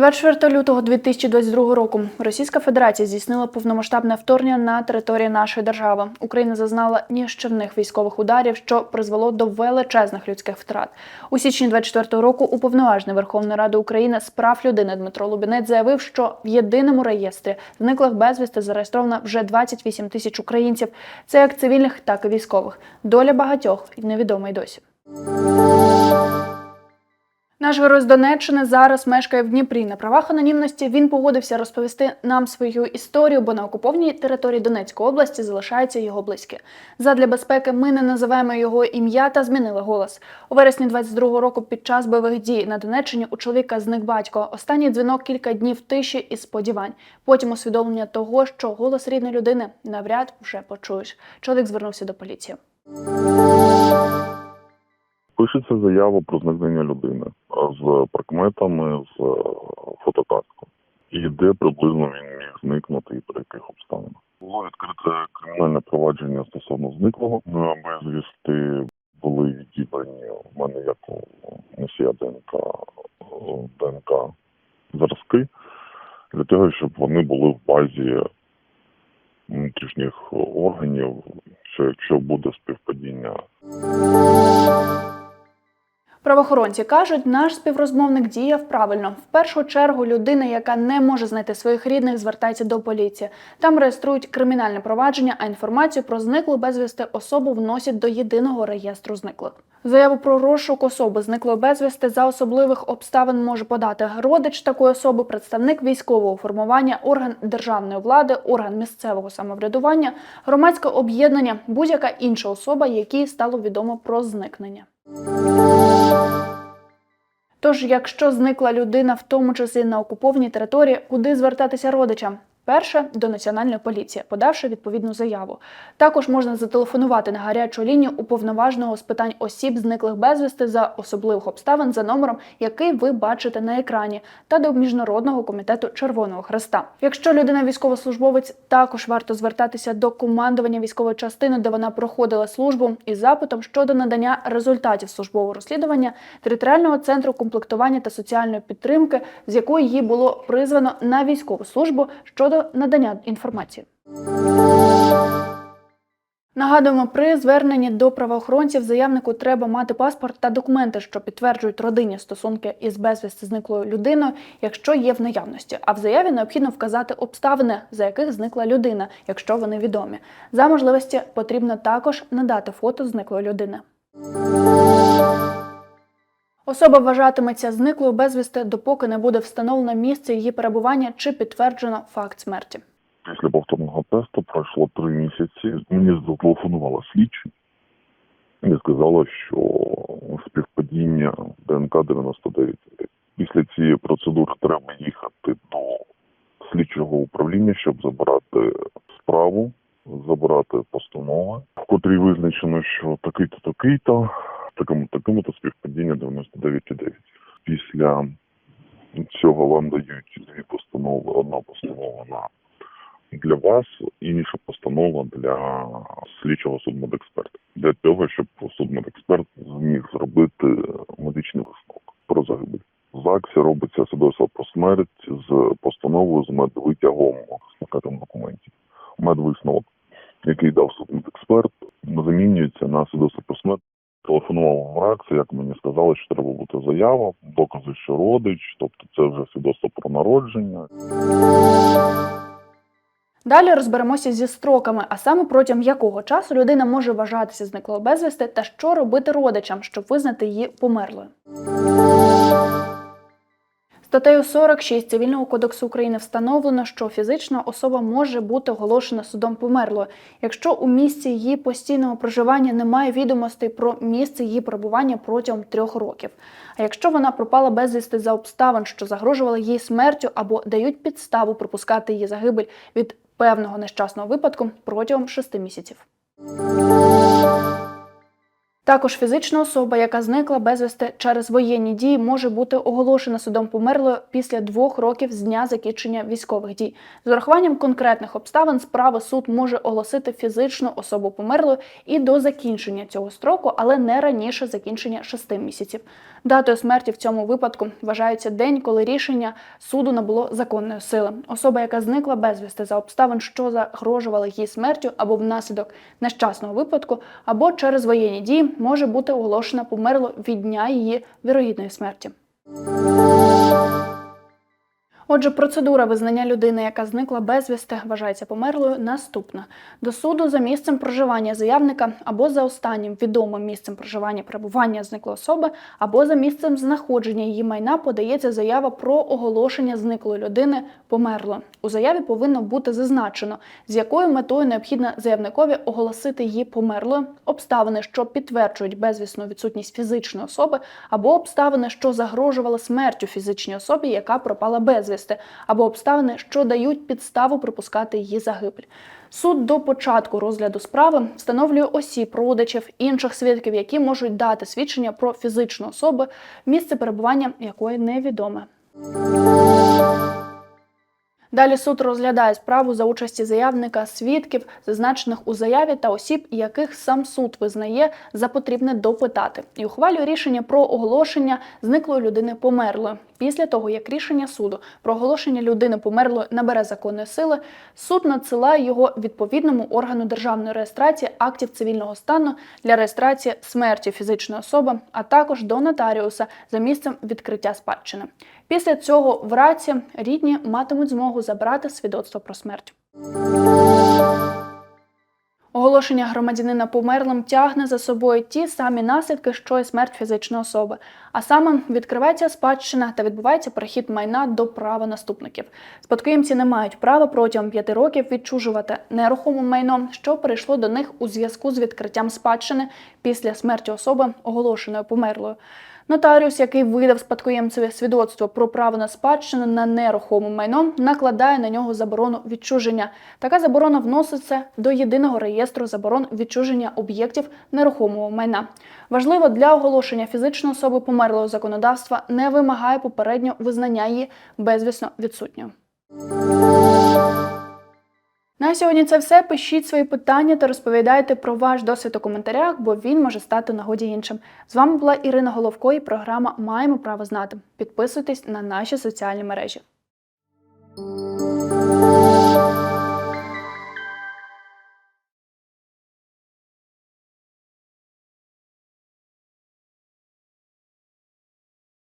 24 лютого 2022 року Російська Федерація здійснила повномасштабне вторгнення на територію нашої держави. Україна зазнала ніщівних військових ударів, що призвело до величезних людських втрат. У січні 24 року уповноважений Верховної Ради України з прав людини Дмитро Лубінець заявив, що в єдиному реєстрі зниклих безвісти зареєстровано вже 28 тисяч українців. Це як цивільних, так і військових. Доля багатьох невідома й досі. Наш герой з Донеччини зараз мешкає в Дніпрі. На правах анонімності він погодився розповісти нам свою історію, бо на окупованій території Донецької області залишаються його близькі. Задля безпеки ми не називаємо його ім'я та змінили голос. У вересні 22-го року під час бойових дій на Донеччині у чоловіка зник батько. Останній дзвінок кілька днів тиші і сподівань. Потім усвідомлення того, що голос рідної людини навряд вже почуєш. Чоловік звернувся до поліції. Пишеться заява про зникнення людини з прикметами, з е, фотокарткою. І де приблизно він міг зникнути і при яких обставинах. Було відкрите кримінальне провадження стосовно зниклого Ну, безвісти. Були відібрані в мене як носія ДНК, ДНК зразки для того, щоб вони були в базі внутрішніх органів, що якщо буде співпадіння Правоохоронці кажуть, наш співрозмовник діяв правильно. В першу чергу людина, яка не може знайти своїх рідних, звертається до поліції. Там реєструють кримінальне провадження, а інформацію про зниклу безвісти особу вносять до єдиного реєстру зниклих. Заяву про розшук особи зниклої безвісти за особливих обставин може подати родич такої особи, представник військового формування, орган державної влади, орган місцевого самоврядування, громадське об'єднання, будь-яка інша особа, якій стало відомо про зникнення. Тож, якщо зникла людина, в тому числі на окупованій території, куди звертатися родичам? Перше до національної поліції, подавши відповідну заяву. Також можна зателефонувати на гарячу лінію уповноваженого з питань осіб, зниклих безвісти за особливих обставин за номером, який ви бачите на екрані, та до міжнародного комітету Червоного Хреста. Якщо людина військовослужбовець, також варто звертатися до командування військової частини, де вона проходила службу, із запитом щодо надання результатів службового розслідування територіального центру комплектування та соціальної підтримки, з якої її було призвано на військову службу щодо надання інформації. Нагадуємо, при зверненні до правоохоронців заявнику треба мати паспорт та документи, що підтверджують родинні стосунки із безвісти зниклою людиною, якщо є в наявності. А в заяві необхідно вказати обставини, за яких зникла людина, якщо вони відомі. За можливості потрібно також надати фото зниклої людини. Особа вважатиметься зниклою безвісти, допоки не буде встановлено місце її перебування чи підтверджено факт смерті. Після повторного тесту пройшло три місяці. Мені зателефонувала слідчий і сказала, що співпадіння ДНК 99. Після цієї процедури треба їхати до слідчого управління, щоб забрати справу, забрати постанови, в котрій визначено, що такий-то, такий-то, такому такому то співпадіння 99,9. Після цього вам дають дві постанови. Одна постанова на для вас, інша постанова для слідчого судмедексперта. Для того, щоб судмедексперт зміг зробити медичний висновок про загибель. В ЗАГСі робиться свідоцтво про смерть з постановою з медвитягом пакетом документів. Медвисновок, який дав судмедексперт, замінюється на свідоцтво про смерть. В як мені сказали, що треба бути заява, докази, що родич, тобто це вже свідоцтво про народження. Далі розберемося зі строками, а саме протягом якого часу людина може вважатися зниклою безвісти та що робити родичам, щоб визнати її померлою. Статтею 46 Цивільного кодексу України встановлено, що фізична особа може бути оголошена судом померлою, якщо у місці її постійного проживання немає відомостей про місце її перебування протягом трьох років. А якщо вона пропала безвісти за обставин, що загрожували їй смертю або дають підставу припускати її загибель від певного нещасного випадку протягом шести місяців. Також фізична особа, яка зникла безвісти через воєнні дії, може бути оголошена судом померлою після двох років з дня закінчення військових дій. З урахуванням конкретних обставин справи суд може оголосити фізичну особу померлою і до закінчення цього строку, але не раніше закінчення шести місяців. Датою смерті в цьому випадку вважається день, коли рішення суду набуло законної сили. Особа, яка зникла безвісти за обставин, що загрожували їй смертю або внаслідок нещасного випадку, або через воєнні дії, може бути оголошена померло від дня її вірогідної смерті. Отже, процедура визнання людини, яка зникла безвісти, вважається померлою, наступна: до суду за місцем проживання заявника або за останнім відомим місцем проживання перебування зниклої особи, або за місцем знаходження її майна подається заява про оголошення зниклої людини померло. У заяві повинно бути зазначено, з якою метою необхідно заявникові оголосити її померлою, обставини, що підтверджують безвісну відсутність фізичної особи, або обставини, що загрожували смертю фізичній особі, яка пропала безвісти, або обставини, що дають підставу припускати її загибель. Суд до початку розгляду справи встановлює осіб, родичів, інших свідків, які можуть дати свідчення про фізичну особу, місце перебування якої невідоме. Далі суд розглядає справу за участі заявника, свідків, зазначених у заяві та осіб, яких сам суд визнає за потрібне допитати, і ухвалює рішення про оголошення зниклої людини померлою. Після того, як рішення суду про оголошення людини померлою набере законної сили, суд надсилає його відповідному органу державної реєстрації актів цивільного стану для реєстрації смерті фізичної особи, а також до нотаріуса за місцем відкриття спадщини. Після цього в раці рідні матимуть змогу забрати свідоцтво про смерть. Оголошення громадянина померлим тягне за собою ті самі наслідки, що й смерть фізичної особи. А саме відкривається спадщина та відбувається перехід майна до права наступників. Спадкоємці не мають права протягом п'яти років відчужувати нерухоме майно, що перейшло до них у зв'язку з відкриттям спадщини після смерті особи, оголошеної померлою. Нотаріус, який видав спадкоємцеві свідоцтво про право на спадщину на нерухоме майно, накладає на нього заборону відчуження. Така заборона вноситься до єдиного реєстру заборон відчуження об'єктів нерухомого майна. Важливо для оголошення фізичної особи померлого законодавства не вимагає попередньо визнання її безвісно відсутньою. На сьогодні це все. Пишіть свої питання та розповідайте про ваш досвід у коментарях, бо він може стати нагоді іншим. З вами була Ірина Головко і програма Маємо право знати. Підписуйтесь на наші соціальні мережі.